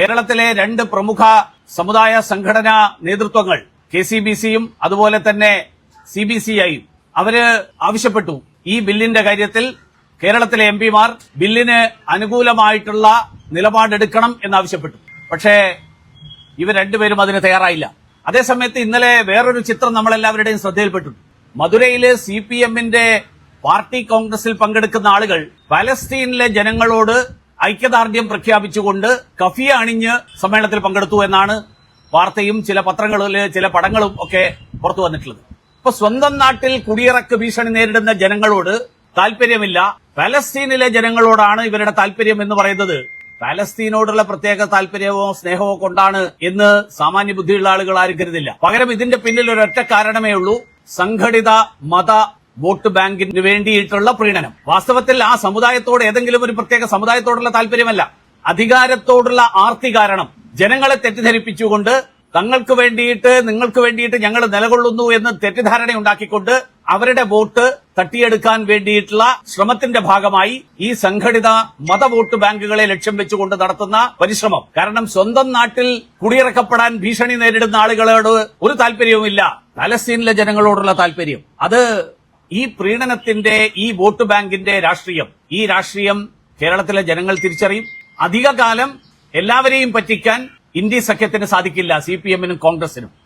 കേരളത്തിലെ രണ്ട് പ്രമുഖ സമുദായ സംഘടനാ നേതൃത്വങ്ങൾ കെ സി ബി സിയും അതുപോലെ തന്നെ സി ബി സി ഐയും അവർ ആവശ്യപ്പെട്ടു. ഈ ബില്ലിന്റെ കാര്യത്തിൽ കേരളത്തിലെ എം പിമാർ ബില്ലിന് അനുകൂലമായിട്ടുള്ള നിലപാടെടുക്കണം എന്നാവശ്യപ്പെട്ടു. പക്ഷേ ഇവർ രണ്ടുപേരും അതിന് തയ്യാറായില്ല. അതേസമയത്ത് ഇന്നലെ വേറൊരു ചിത്രം നമ്മളെല്ലാവരുടെയും ശ്രദ്ധയിൽപ്പെട്ടു. മധുരയിലെ സി പി എമ്മിന്റെ പാർട്ടി കോൺഗ്രസിൽ പങ്കെടുക്കുന്ന ആളുകൾ പലസ്തീനിലെ ജനങ്ങളോട് ഐക്യദാർഢ്യം പ്രഖ്യാപിച്ചുകൊണ്ട് കഫിയ അണിഞ്ഞ് സമ്മേളനത്തിൽ പങ്കെടുത്തു എന്നാണ് വാർത്തയും ചില പത്രങ്ങളിൽ ചില പടങ്ങളും ഒക്കെ പുറത്തു വന്നിട്ടുള്ളത്. ഇപ്പൊ സ്വന്തം നാട്ടിൽ കുടിയിറക്ക് ഭീഷണി നേരിടുന്ന ജനങ്ങളോട് താല്പര്യമില്ല പലസ്തീനിലെ ജനങ്ങളോടാണ് ഇവരുടെ താല്പര്യം എന്ന് പറയുന്നത്. പാലസ്തീനോടുള്ള പ്രത്യേക താല്പര്യമോ സ്നേഹമോ കൊണ്ടാണ് എന്ന് സാമാന്യ ബുദ്ധിയുള്ള ആളുകൾ ആരും കരുതില്ല. പകരം ഇതിന്റെ പിന്നിൽ ഒരൊറ്റ കാരണമേ ഉള്ളൂ. സംഘടിത മത വോട്ട് ബാങ്കിന് വേണ്ടിയിട്ടുള്ള പ്രീണനം. വാസ്തവത്തിൽ ആ സമുദായത്തോട് ഏതെങ്കിലും ഒരു പ്രത്യേക സമുദായത്തോടുള്ള താല്പര്യമല്ല. അധികാരത്തോടുള്ള ആർത്തി കാരണം ജനങ്ങളെ തെറ്റിദ്ധരിപ്പിച്ചുകൊണ്ട് തങ്ങൾക്ക് വേണ്ടിയിട്ട് നിങ്ങൾക്ക് വേണ്ടിയിട്ട് ഞങ്ങൾ നിലകൊള്ളുന്നു എന്ന് തെറ്റിദ്ധാരണ ഉണ്ടാക്കിക്കൊണ്ട് അവരുടെ വോട്ട് തട്ടിയെടുക്കാൻ വേണ്ടിയിട്ടുള്ള ശ്രമത്തിന്റെ ഭാഗമായി ഈ സംഘടിത മത വോട്ട് ബാങ്കുകളെ ലക്ഷ്യം വെച്ചുകൊണ്ട് നടത്തുന്ന പരിശ്രമം. കാരണം സ്വന്തം നാട്ടിൽ കുടിയിറക്കപ്പെടാൻ ഭീഷണി നേരിടുന്ന ആളുകളോട് ഒരു താല്പര്യവുമില്ല. പലസ്തീനിലെ ജനങ്ങളോടുള്ള താല്പര്യം. അത് ഈ പ്രീണനത്തിന്റെ ഈ വോട്ട് ബാങ്കിന്റെ രാഷ്ട്രീയം ഈ രാഷ്ട്രീയം കേരളത്തിലെ ജനങ്ങൾ തിരിച്ചറിയും. അധികകാലം എല്ലാവരെയും പറ്റിക്കാൻ ഇന്ത്യ സഖ്യത്തിന് സാധിക്കില്ല സി പി എമ്മിനും കോൺഗ്രസിനും.